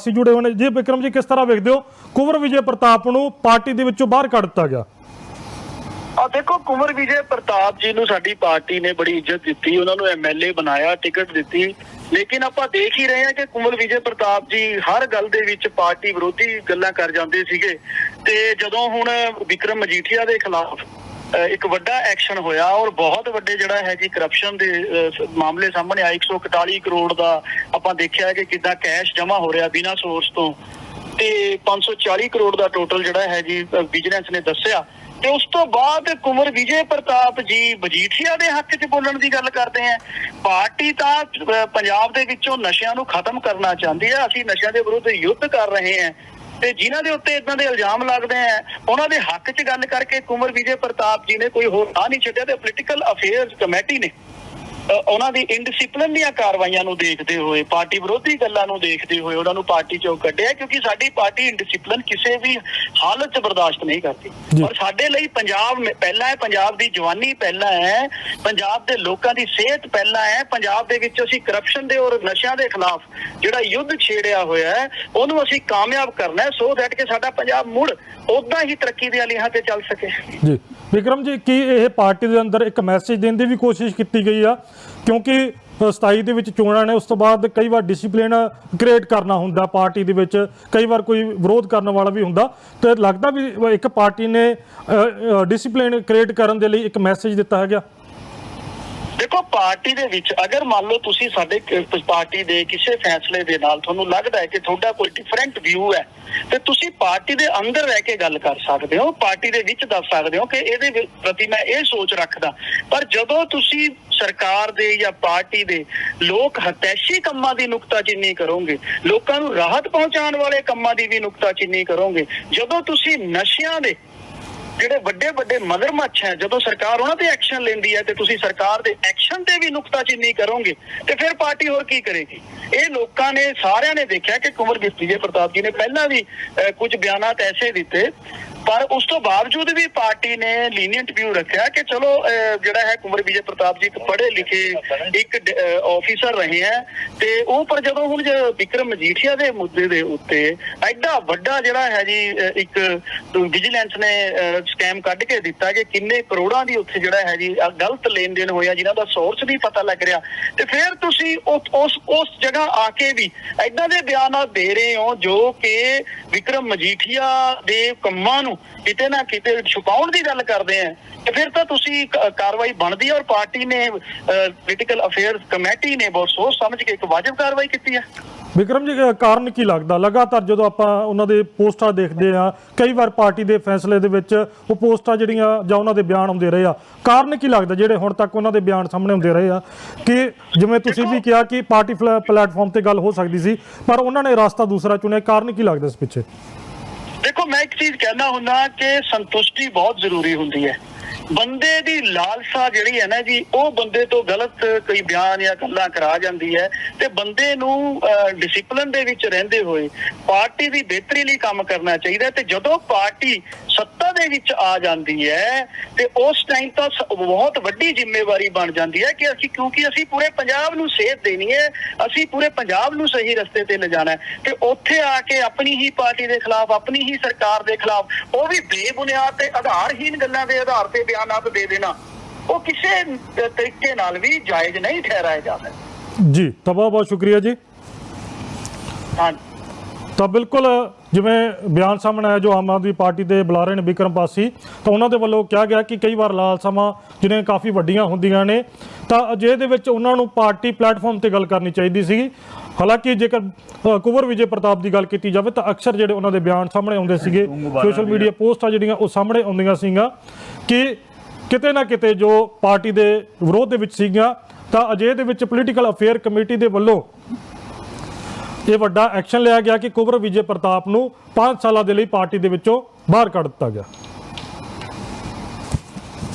ਅਸੀਂ ਜੁੜੇ ਹੋਏ ਜੀ ਵਿਕਰਮ ਜੀ, ਕਿਸ ਤਰ੍ਹਾਂ ਵੇਖਦੇ ਹੋ? ਕੁੰਵਰ ਵਿਜੇ ਪ੍ਰਤਾਪ ਨੂੰ ਪਾਰਟੀ ਦੇ ਵਿੱਚੋਂ ਬਾਹਰ ਕੱਢ ਦਿੱਤਾ ਗਿਆ। ਆ ਦੇਖੋ, ਕੁੰਵਰ ਵਿਜੇ ਪ੍ਰਤਾਪ ਜੀ ਨੂੰ ਸਾਡੀ ਪਾਰਟੀ ਨੇ ਬੜੀ ਇੱਜ਼ਤ ਦਿੱਤੀ। ਉਹਨਾਂ ਨੂੰ ਐਮਐਲਏ ਬਣਾਇਆ, ਟਿਕਟ ਦਿੱਤੀ। ਲੇਕਿਨ ਆਪਾਂ ਦੇਖ ਹੀ ਰਹੇ ਹਾਂ ਕਿ ਕੁੰਵਰ ਵਿਜੇ ਪ੍ਰਤਾਪ ਜੀ ਹਰ ਗੱਲ ਦੇ ਵਿੱਚ ਪਾਰਟੀ ਵਿਰੋਧੀ ਗੱਲਾਂ ਕਰ ਜਾਂਦੇ ਸੀਗੇ। ਤੇ ਜਦੋਂ ਹੁਣ ਵਿਕਰਮ ਮਜੀਠੀਆ ਦੇ ਖਿਲਾਫ ਇੱਕ ਵੱਡਾ ਐਕਸ਼ਨ ਹੋਇਆ ਔਰ ਬਹੁਤ ਵੱਡੇ ਜਿਹੜਾ ਹੈ ਜੀ ਕਰਪਸ਼ਨ ਦੇ ਮਾਮਲੇ ਸਾਹਮਣੇ ਆਏ। 141 ਕਰੋੜ ਦਾ ਆਪਾਂ ਦੇਖਿਆ ਕਿ ਕਿੱਦਾਂ ਕੈਸ਼ ਜਮ੍ਹਾਂ ਹੋ ਰਿਹਾ ਬਿਨਾਂ ਸੋਰਸ ਤੋਂ। ਤੇ 540 ਕਰੋੜ ਦਾ ਟੋਟਲ ਜਿਹੜਾ ਹੈ ਜੀ ਵਿਜੀਲੈਂਸ ਨੇ ਦੱਸਿਆ। ਤੇ ਉਸ ਤੋਂ ਬਾਅਦ ਕੁੰਵਰ ਵਿਜੇ ਪ੍ਰਤਾਪ ਜੀ ਮਜੀਠੀਆ ਦੇ ਹੱਕ 'ਚ ਬੋਲਣ ਦੀ ਗੱਲ ਕਰਦੇ ਆ। ਪਾਰਟੀ ਤਾਂ ਪੰਜਾਬ ਦੇ ਵਿੱਚੋਂ ਨਸ਼ਿਆਂ ਨੂੰ ਖਤਮ ਕਰਨਾ ਚਾਹੁੰਦੀ ਹੈ ਅਸੀਂ ਨਸ਼ਿਆਂ ਦੇ ਵਿਰੁੱਧ ਯੁੱਧ ਕਰ ਰਹੇ ਹਾਂ ਤੇ ਜਿਨ੍ਹਾਂ ਦੇ ਉੱਤੇ ਇਦਾਂ ਦੇ ਇਲਜ਼ਾਮ ਲੱਗਦੇ ਆ, ਉਹਨਾਂ ਦੇ ਹੱਕ 'ਚ ਗੱਲ ਕਰਕੇ ਕੁੰਵਰ ਵਿਜੇ ਪ੍ਰਤਾਪ ਜੀ ਨੇ ਕੋਈ ਹੋਰ ਰਾਹ ਨਹੀਂ ਛੱਡਿਆ ਤੇ ਪੋਲੀਟੀਕਲ ਅਫੇਅਰਸ ਕਮੇਟੀ ਨੇ ਉਹਨਾਂ ਦੀ ਇਨਡਿਸਪਲਿਨ ਦੀਆਂ ਕਾਰਵਾਈਆਂ ਨੂੰ ਦੇਖਦੇ ਹੋਏ ਪਾਰਟੀ ਵਿਰੋਧੀ ਗੱਲਾਂ ਨੂੰ ਦੇਖਦੇ ਹੋਏ ਉਹਨਾਂ ਨੂੰ ਪਾਰਟੀ ਚੋਂ ਕੱਢਿਆ ਕਿਉਂਕਿ ਸਾਡੀ ਪਾਰਟੀ ਇਨਡਿਸਪਲਿਨ ਕਿਸੇ ਵੀ ਹਾਲਤ 'ਚ ਬਰਦਾਸ਼ਤ ਨਹੀਂ ਕਰਦੀ। ਔਰ ਸਾਡੇ ਲਈ ਪੰਜਾਬ ਪਹਿਲਾਂ ਹੈ ਪੰਜਾਬ ਦੀ ਜਵਾਨੀ ਪਹਿਲਾਂ ਹੈ ਪੰਜਾਬ ਦੇ ਲੋਕਾਂ ਦੀ ਸਿਹਤ ਪਹਿਲਾਂ ਹੈ ਪੰਜਾਬ ਦੇ ਵਿੱਚ ਅਸੀਂ ਕਰਪਸ਼ਨ ਦੇ ਔਰ ਨਸ਼ਿਆਂ ਦੇ ਖਿਲਾਫ ਜਿਹੜਾ ਯੁੱਧ ਛੇੜਿਆ ਹੋਇਆ ਹੈ ਉਹਨੂੰ ਅਸੀਂ ਕਾਮਯਾਬ ਕਰਨਾ ਹੈ ਸੋ ਦੈਟ ਕਿ ਸਾਡਾ ਪੰਜਾਬ ਮੁੜ ਉਦਾਂ ਹੀ ਤਰੱਕੀ ਦੇ ਅਲੀਹਾਂ ਤੇ ਚੱਲ ਸਕੇ। ਜੀ। ਵਿਕਰਮ ਜੀ ਕੀ ਇਹ ਪਾਰਟੀ ਦੇ ਅੰਦਰ ਇੱਕ ਮੈਸੇਜ ਦੇਣ ਦੀ ਵੀ ਕੋਸ਼ਿਸ਼ ਕੀਤੀ ਗਈ ਆ? ਕਿਉਂਕਿ ਅ, 27 ਦੇ ਵਿੱਚ ਚੋਣਾਂ ਨੇ ਉਸ ਤੋਂ ਬਾਅਦ ਕਈ ਵਾਰ ਡਿਸਪਲਿਨ ਕ੍ਰੀਏਟ ਕਰਨਾ ਹੁੰਦਾ ਪਾਰਟੀ ਦੇ ਵਿੱਚ ਕਈ ਵਾਰ ਕੋਈ ਵਿਰੋਧ ਕਰਨ ਵਾਲਾ ਵੀ ਹੁੰਦਾ। ਤੇ ਲੱਗਦਾ ਵੀ ਇੱਕ ਪਾਰਟੀ ਨੇ ਡਿਸਪਲਿਨ ਕ੍ਰੀਏਟ ਕਰਨ ਦੇ ਲਈ ਇੱਕ ਮੈਸੇਜ ਦਿੱਤਾ ਹੈਗਾ। ਦੇਖੋ, ਪਾਰਟੀ ਦੇ ਵਿੱਚ ਅਗਰ ਮੰਨ ਲਓ ਤੁਸੀਂ ਸਾਡੇ ਪਾਰਟੀ ਦੇ ਕਿਸੇ ਫੈਸਲੇ ਦੇ ਨਾਲ ਤੁਹਾਨੂੰ ਲੱਗਦਾ ਹੈ ਕਿ ਤੁਹਾਡਾ ਕੋਈ ਡਿਫਰੈਂਟ ਵਿਊ ਹੈ, ਤੇ ਤੁਸੀਂ ਪਾਰਟੀ ਦੇ ਅੰਦਰ ਰਹਿ ਕੇ ਗੱਲ ਕਰ ਸਕਦੇ ਹੋ, ਪਾਰਟੀ ਦੇ ਵਿੱਚ ਦੱਸ ਸਕਦੇ ਹੋ ਕਿ ਇਹਦੇ ਪ੍ਰਤੀ ਮੈਂ ਇਹ ਸੋਚ ਰੱਖਦਾ। ਪਰ ਜਦੋਂ ਤੁਸੀਂ ਸਰਕਾਰ ਦੇ ਜਾਂ ਪਾਰਟੀ ਦੇ ਲੋਕ ਹਤੈਸ਼ੀ ਕੰਮਾਂ ਦੀ ਨੁਕਤਾਚੀਨੀ ਕਰੋਗੇ, ਲੋਕਾਂ ਨੂੰ ਰਾਹਤ ਪਹੁੰਚਾਉਣ ਵਾਲੇ ਕੰਮਾਂ ਦੀ ਵੀ ਨੁਕਤਾਚੀਨੀ ਕਰੋਗੇ, ਜਦੋਂ ਤੁਸੀਂ ਨਸ਼ਿਆਂ ਦੇ ਜਿਹੜੇ ਵੱਡੇ ਵੱਡੇ ਮਗਰਮੱਛ ਹੈ ਜਦੋਂ ਸਰਕਾਰ ਉਹਨਾਂ ਤੇ ਐਕਸ਼ਨ ਲੈਂਦੀ ਹੈ ਤੇ ਤੁਸੀਂ ਸਰਕਾਰ ਦੇ ਐਕਸ਼ਨ ਤੇ ਵੀ ਨੁਕਤਾਚੀਨੀ ਕਰੋਗੇ ਤੇ ਫਿਰ ਪਾਰਟੀ ਹੋਰ ਕੀ ਕਰੇਗੀ? ਇਹ ਲੋਕਾਂ ਨੇ ਸਾਰਿਆਂ ਨੇ ਦੇਖਿਆ ਕਿ ਕੁੰਵਰ ਵਿਜੇ ਪ੍ਰਤਾਪ ਜੀ ਨੇ ਪਹਿਲਾਂ ਵੀ ਅਹ, ਕੁਝ ਬਿਆਨਾਤ ਐਸੇ ਦਿੱਤੇ ਪਰ ਉਸ ਤੋਂ ਬਾਵਜੂਦ ਵੀ ਪਾਰਟੀ ਨੇ ਲੀਨੀਅੰਟ ਵਿਊ ਰੱਖਿਆ ਕਿ ਚਲੋ ਅਹ, ਜਿਹੜਾ ਹੈ ਕੁੰਵਰ ਵਿਜੇ ਪ੍ਰਤਾਪ ਜੀ ਇੱਕ ਪੜ੍ਹੇ ਲਿਖੇ ਇੱਕ ਆਫੀਸਰ ਰਹੇ ਹੈ ਤੇ ਉਹ ਪਰ ਜਦੋਂ ਹੁਣ ਵਿਕਰਮ ਮਜੀਠੀਆ ਦੇ ਮੁੱਦੇ ਦੇ ਉੱਤੇ ਐਡਾ ਵੱਡਾ ਜਿਹੜਾ ਹੈ ਜੀ ਇੱਕ ਵਿਜੀਲੈਂਸ ਨੇ ਸਕੈਮ ਕੱਢ ਕੇ ਦਿੱਤਾ ਕਿ ਕਿੰਨੇ ਕਰੋੜਾਂ ਦੀ ਉੱਥੇ ਜਿਹੜਾ ਹੈ ਜੀ ਗਲਤ ਲੈਣ ਦੇਣ ਹੋਇਆ ਜਿਨ੍ਹਾਂ ਦਾ ਸੋਰਸ ਵੀ ਪਤਾ ਲੱਗ ਰਿਹਾ। ਤੇ ਫਿਰ ਤੁਸੀਂ ਉਸ ਉਸ ਜਗ੍ਹਾ ਆ ਕੇ ਵੀ ਐਦਾਂ ਦੇ ਬਿਆਨਾਤ ਦੇ ਰਹੇ ਹੋ ਜੋ ਕਿ ਵਿਕਰਮ ਮਜੀਠੀਆ ਦੇ ਕੰਮਾਂ ਨੂੰ ਕਿਤੇ ਨਾ ਕਿਤੇ ਛੁਪਾਉਣ ਦੀ ਗੱਲ ਕਰਦੇ ਆ, ਤੇ ਫਿਰ ਤਾਂ ਤੁਸੀਂ ਕਾਰਵਾਈ ਬਣਦੀ ਹੈ ਔਰ ਪਾਰਟੀ ਨੇ ਪੋਲੀਟੀਕਲ ਅਫੇਅਰਸ ਕਮੇਟੀ ਨੇ ਬਹੁਤ ਸੋਚ ਸਮਝ ਕੇ ਇੱਕ ਵਾਜਬ ਕਾਰਵਾਈ ਕੀਤੀ ਹੈ ਵਿਕਰਮ ਜੀ ਕਾਰਨ ਕੀ ਲੱਗਦਾ? ਲਗਾਤਾਰ ਜਦੋਂ ਆਪਾਂ ਉਹਨਾਂ ਦੇ ਪੋਸਟਾਂ ਦੇਖਦੇ ਆ, ਕਈ ਵਾਰ ਪਾਰਟੀ ਦੇ ਫੈਸਲੇ ਦੇ ਵਿੱਚ ਉਹ ਪੋਸਟਾਂ ਜਿਹੜੀਆਂ ਜਾਂ ਉਹਨਾਂ ਦੇ ਬਿਆਨ ਆਉਂਦੇ ਰਹੇ ਆ, ਕਾਰਨ ਕੀ ਲੱਗਦਾ ਜਿਹੜੇ ਹੁਣ ਤੱਕ ਉਹਨਾਂ ਦੇ ਬਿਆਨ ਸਾਹਮਣੇ ਆਉਂਦੇ ਰਹੇ ਆ? ਕਿ ਜਿਵੇਂ ਤੁਸੀਂ ਵੀ ਕਿਹਾ ਕਿ ਪਾਰਟੀ ਪਲੇਟਫਾਰਮ ਤੇ ਗੱਲ ਹੋ ਸਕਦੀ ਸੀ, ਪਰ ਉਹਨਾਂ ਨੇ ਰਸਤਾ ਦੂਸਰਾ ਚੁਣਿਆ, ਕਾਰਨ ਕੀ ਲੱਗਦਾ ਇਸ ਪਿੱਛੇ? ਦੇਖੋ, ਮੈਂ ਇੱਕ ਚੀਜ਼ ਕਹਿਣਾ ਹੁੰਦਾ ਕਿ ਸੰਤੁਸ਼ਟੀ ਬਹੁਤ ਜ਼ਰੂਰੀ ਹੁੰਦੀ ਹੈ। ਬੰਦੇ ਦੀ ਲਾਲਸਾ ਜਿਹੜੀ ਹੈ ਨਾ ਜੀ, ਉਹ ਬੰਦੇ ਤੋਂ ਗਲਤ ਕੋਈ ਬਿਆਨ ਜਾਂ ਗੱਲਾਂ ਕਰਾ ਜਾਂਦੀ ਹੈ ਤੇ ਬੰਦੇ ਨੂੰ ਡਿਸਪਲਿਨ ਦੇ ਵਿੱਚ ਰਹਿੰਦੇ ਹੋਏ ਪਾਰਟੀ ਦੀ ਬਿਹਤਰੀ ਲਈ ਕੰਮ ਕਰਨਾ ਚਾਹੀਦਾ ਤੇ ਜਦੋਂ ਪਾਰਟੀ ਸੱਤਾ ਦੇ ਵਿੱਚ ਆ ਜਾਂਦੀ ਹੈ ਤੇ ਉਸ ਟਾਈਮ ਤਾਂ ਬਹੁਤ ਵੱਡੀ ਜ਼ਿੰਮੇਵਾਰੀ ਬਣ ਜਾਂਦੀ ਹੈ ਕਿ ਅਸੀਂ ਕਿਉਂਕਿ ਅਸੀਂ ਪੂਰੇ ਪੰਜਾਬ ਨੂੰ ਸੇਧ ਦੇਣੀ ਹੈ ਅਸੀਂ ਪੂਰੇ ਪੰਜਾਬ ਨੂੰ ਸਹੀ ਰਸਤੇ ਤੇ ਲਿਜਾਣਾ ਹੈ। ਤੇ ਉੱਥੇ ਆ ਕੇ ਆਪਣੀ ਹੀ ਪਾਰਟੀ ਦੇ ਖਿਲਾਫ ਆਪਣੀ ਹੀ ਸਰਕਾਰ ਦੇ ਖਿਲਾਫ ਉਹ ਵੀ ਬੇਬੁਨਿਆਦ ਤੇ ਆਧਾਰਹੀਨ ਗੱਲਾਂ ਦੇ ਆਧਾਰ ਤੇ ਬਿਆਨਾਤ ਦੇ ਦੇਣਾ ਉਹ ਕਿਸੇ ਤਰੀਕੇ ਨਾਲ ਵੀ ਜਾਇਜ਼ ਨਹੀਂ ਠਹਿਰਾਇਆ ਜਾ ਸਕਦਾ। ਜੀ ਤਾਂ ਬਹੁਤ ਬਹੁਤ ਸ਼ੁਕਰੀਆ ਜੀ। ਹਾਂ ਤਾਂ ਬਿਲਕੁਲ ਜਿਵੇਂ ਬਿਆਨ ਸਾਹਮਣੇ ਆਇਆ ਜੋ ਆਮ ਆਦਮੀ ਪਾਰਟੀ ਦੇ ਬੁਲਾਰੇ ਨੇ ਵਿਕਰਮ ਪਾਸੀ ਤਾਂ ਉਹਨਾਂ ਦੇ ਵੱਲੋਂ ਕਿਹਾ ਗਿਆ ਕਿ ਕਈ ਵਾਰ ਲਾਲਸਾਵਾਂ ਜਿਹਨੇ ਕਾਫੀ ਵੱਡੀਆਂ ਹੁੰਦੀਆਂ ਨੇ ਤਾਂ ਅਜੇ ਦੇ ਵਿੱਚ ਉਹਨਾਂ ਨੂੰ ਪਾਰਟੀ ਪਲੇਟਫਾਰਮ ਤੇ ਗੱਲ ਕਰਨੀ ਚਾਹੀਦੀ ਸੀ ਹਾਲਾਂਕਿ ਜੇਕਰ ਕੁੰਵਰ ਵਿਜੇ ਪ੍ਰਤਾਪ ਦੀ ਗੱਲ ਕੀਤੀ ਜਾਵੇ ਤਾਂ ਅਕਸਰ ਜਿਹੜੇ ਉਹਨਾਂ ਦੇ ਬਿਆਨ ਸਾਹਮਣੇ ਆਉਂਦੇ ਸੀਗੇ ਸੋਸ਼ਲ ਮੀਡੀਆ ਪੋਸਟਾਂ ਜਿਹੜੀਆਂ ਉਹ ਸਾਹਮਣੇ ਆਉਂਦੀਆਂ ਸੀਗੀਆਂ ਕਿ ਕਿਤੇ ਨਾ ਕਿਤੇ ਜੋ ਪਾਰਟੀ ਦੇ ਵਿਰੋਧ ਦੇ ਵਿੱਚ ਸੀਗੀਆਂ ਤਾਂ ਅਜੇ ਦੇ ਵਿੱਚ ਪੋਲੀਟੀਕਲ ਅਫੇਅਰ ਕਮੇਟੀ ਦੇ ਵੱਲੋਂ ਇਹ ਵੱਡਾ ਐਕਸ਼ਨ ਲਿਆ ਗਿਆ ਕਿ ਕੁੰਵਰ ਵਿਜੇ ਪ੍ਰਤਾਪ ਨੂੰ 5 ਸਾਲਾਂ ਦੇ ਲਈ ਪਾਰਟੀ ਦੇ ਵਿੱਚੋਂ ਬਾਹਰ ਕੱਢ ਦਿੱਤਾ ਗਿਆ।